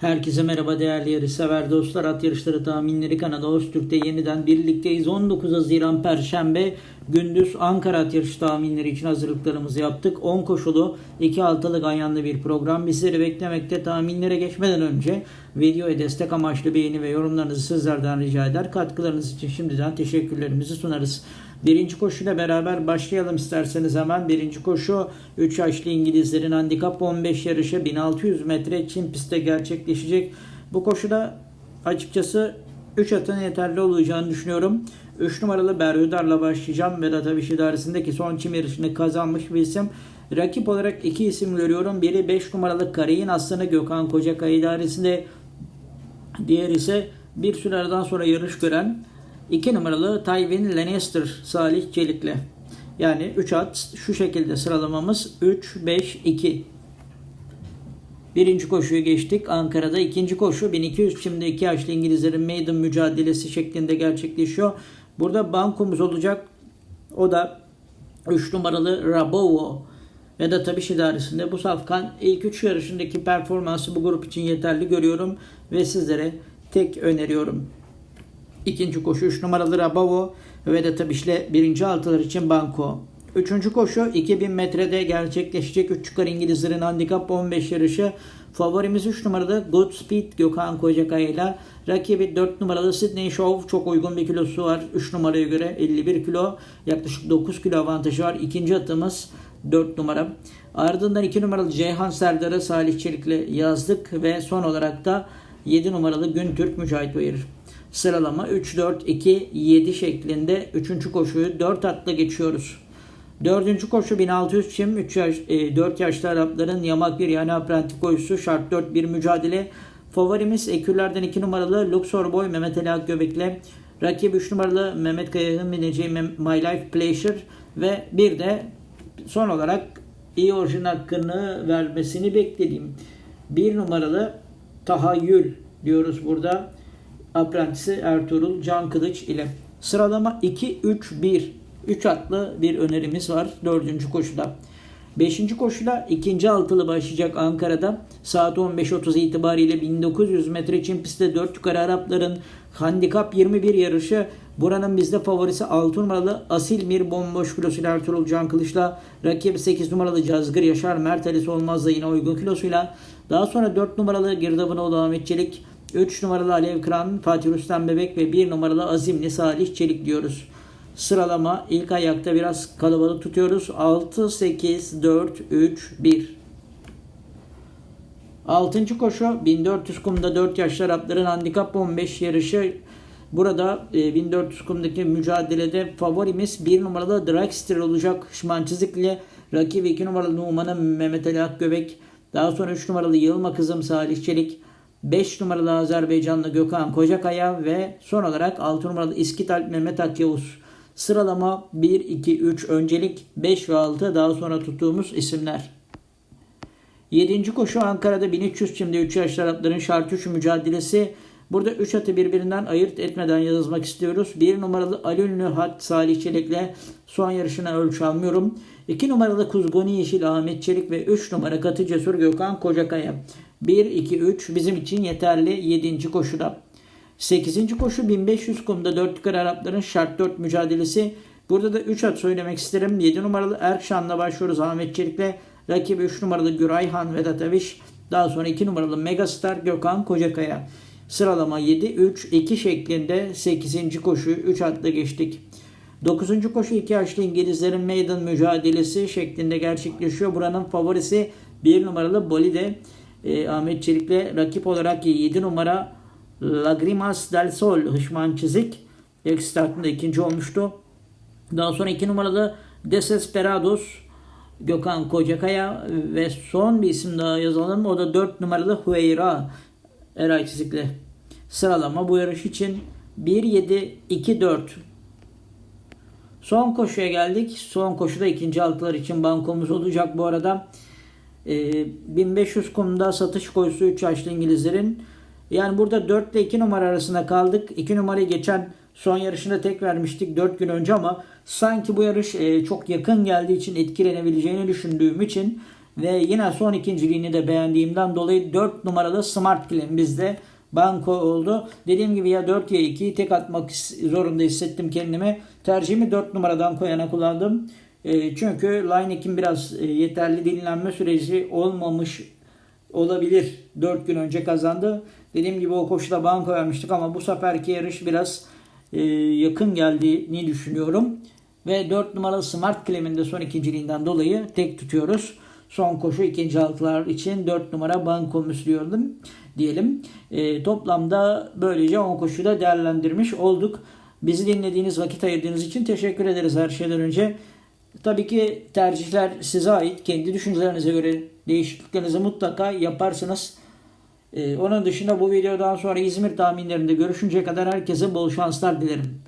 Herkese merhaba değerli yarışsever dostlar. At yarışları tahminleri kanalı Öztürk'te yeniden birlikteyiz. 19 Haziran Perşembe gündüz Ankara at yarışı tahminleri için hazırlıklarımızı yaptık. 10 koşulu 2 altılı ganyanlı bir program bizleri beklemekte. Tahminlere geçmeden önce videoya destek amaçlı beğeni ve yorumlarınızı sizlerden rica eder. Katkılarınız için şimdiden teşekkürlerimizi sunarız. Birinci koşuyla beraber başlayalım isterseniz hemen. Birinci koşu 3 yaşlı İngilizlerin handikap 15 yarışı 1600 metre Çin pistte gerçekleşecek. Bu koşuda açıkçası 3 atın yeterli olacağını düşünüyorum. 3 numaralı Berhudar'la başlayacağım. Vedat Abiş idaresindeki son çim yarışını kazanmış bir isim. Rakip olarak iki isim görüyorum. Biri 5 numaralı Karayin Aslanı Gökhan Kocakay idaresinde. Diğer ise bir süre aradan sonra yarış gören 2 numaralı Tywin Lannister Salih Çelik'le. Yani 3 at şu şekilde sıralamamız 3, 5, 2. Birinci koşuyu geçtik. Ankara'da ikinci koşu 1200 şimdi 2 yaşlı İngilizlerin maiden mücadelesi şeklinde gerçekleşiyor. Burada bankomuz olacak. O da 3 numaralı Rabovo. Vedat Abiş idaresinde bu safkan ilk 3 yarışındaki performansı bu grup için yeterli görüyorum ve sizlere tek öneriyorum. İkinci koşu 3 numaralı Rabavo Vedat Abiş'le birinci altılar için banko. Üçüncü koşu 2000 metrede gerçekleşecek 3 çıkar İngilizlerin handikap 15 yarışı. Favorimiz 3 numaralı Good Speed Gökhan Kocakaya ile rakibi 4 numaralı Sydney Show çok uygun bir kilosu var. 3 numaraya göre 51 kilo yaklaşık 9 kilo avantajı var. İkinci atımız 4 numara. Ardından 2 numaralı Ceyhan Serdar'ı Salih Çelik'le yazdık ve son olarak da 7 numaralı Güntürk Mücahit Bayır. Sıralama 3-4-2-7 şeklinde 3. koşuyu 4 atla geçiyoruz. 4. koşu 1600 çim 3 yaş, e, 4 yaşlı Arapların yamak bir yani aprantik koşusu şart 4 bir mücadele. Favorimiz ekürlerden 2 numaralı Luxor Boy Mehmet Ali Akgöbek'le rakip 3 numaralı Mehmet Kaya'nın bineceği My Life Pleasure ve bir de son olarak iyi orijin hakkını vermesini beklediğim 1 numaralı Tahayyül diyoruz burada. Aprentisi Ertuğrul Can Kılıç ile. Sıralama 2-3-1. 3 atlı bir önerimiz var 4. koşuda. 5. koşuda ikinci altılı başlayacak Ankara'da. Saat 15.30 itibariyle 1900 metre için pistte 4 yukarı Arapların handikap 21 yarışı. Buranın bizde favorisi 6 numaralı Asil Mir bomboş kilosuyla Ertuğrul Can Kılıç'la. Rakibi 8 numaralı Cazgır Yaşar Mert Ali Solmaz'la yine uygun kilosuyla. Daha sonra 4 numaralı Girdabınoğlu Ahmet Çelik. 3 numaralı Alev Kıran, Fatih Rüstem Bebek ve 1 numaralı Azimli Salih Çelik diyoruz. Sıralama ilk ayakta biraz kalabalık tutuyoruz. 6, 8, 4, 3, 1. 6. koşu 1400 kumda 4 yaşlı Arapların handikap 15 yarışı. Burada e, 1400 kumdaki mücadelede favorimiz 1 numaralı Dragster olacak. Şman çizikli rakibi 2 numaralı Numan'ın Mehmet Ali Akgöbek. Daha sonra 3 numaralı Yılma Kızım Salih Çelik. 5 numaralı Azerbaycanlı Gökhan Kocakaya ve son olarak 6 numaralı İskital Mehmet Akyavuz. Sıralama 1, 2, 3 öncelik 5 ve 6 daha sonra tuttuğumuz isimler. 7. koşu Ankara'da 1300 şimdi 3 yaşlı Arapların şart 3 mücadelesi. Burada 3 atı birbirinden ayırt etmeden yazmak istiyoruz. 1 numaralı Alünlü Hat Salih Çelik'le son yarışına ölçü almıyorum. 2 numaralı Kuzguni Yeşil Ahmet Çelik ve 3 numara Katı Cesur Gökhan Kocakaya. 1, 2, 3 bizim için yeterli 7. koşuda. 8. koşu 1500 kumda 4 yukarı Arapların şart 4 mücadelesi. Burada da 3 at söylemek isterim. 7 numaralı Erkşan'la başlıyoruz Ahmet Çelik'le. Rakibi 3 numaralı Gürayhan Vedat Aviş. Daha sonra 2 numaralı Megastar Gökhan Kocakaya. Sıralama 7, 3, 2 şeklinde 8. koşuyu 3 atla geçtik. 9. koşu 2 yaşlı İngilizlerin maiden mücadelesi şeklinde gerçekleşiyor. Buranın favorisi 1 numaralı Bolide. E, Ahmet Çelik'le rakip olarak 7 numara Lagrimas del Sol Hışman Çizik ilk startında ikinci olmuştu. Daha sonra 2 numaralı Desesperados Gökhan Kocakaya ve son bir isim daha yazalım. O da 4 numaralı Hueyra Eray Çizik'le. Sıralama bu yarış için 1-7-2-4 Son koşuya geldik. Son koşuda ikinci altılar için bankomuz olacak bu arada. Ee, 1500 kumda satış koşusu 3 yaşlı İngilizlerin. Yani burada 4 ile 2 numara arasında kaldık. 2 numarayı geçen son yarışında tek vermiştik 4 gün önce ama sanki bu yarış e, çok yakın geldiği için etkilenebileceğini düşündüğüm için Ve yine son ikinciliğini de beğendiğimden dolayı 4 numaralı Smart Clean bizde banko oldu. Dediğim gibi ya 4 ya 2'yi tek atmak zorunda hissettim kendimi. Tercihimi 4 numaradan koyana kullandım. E, çünkü Lineik'in biraz e, yeterli dinlenme süreci olmamış olabilir. 4 gün önce kazandı. Dediğim gibi o koşuda banko vermiştik ama bu seferki yarış biraz e, yakın geldiğini düşünüyorum. Ve 4 numaralı Smart Clem'in de son ikinciliğinden dolayı tek tutuyoruz. Son koşu ikinci altılar için 4 numara bankomuz diyordum diyelim. E, toplamda böylece 10 koşuyu da değerlendirmiş olduk. Bizi dinlediğiniz, vakit ayırdığınız için teşekkür ederiz her şeyden önce. Tabii ki tercihler size ait. Kendi düşüncelerinize göre değişikliklerinizi mutlaka yaparsınız. Ee, onun dışında bu videodan sonra İzmir tahminlerinde görüşünceye kadar herkese bol şanslar dilerim.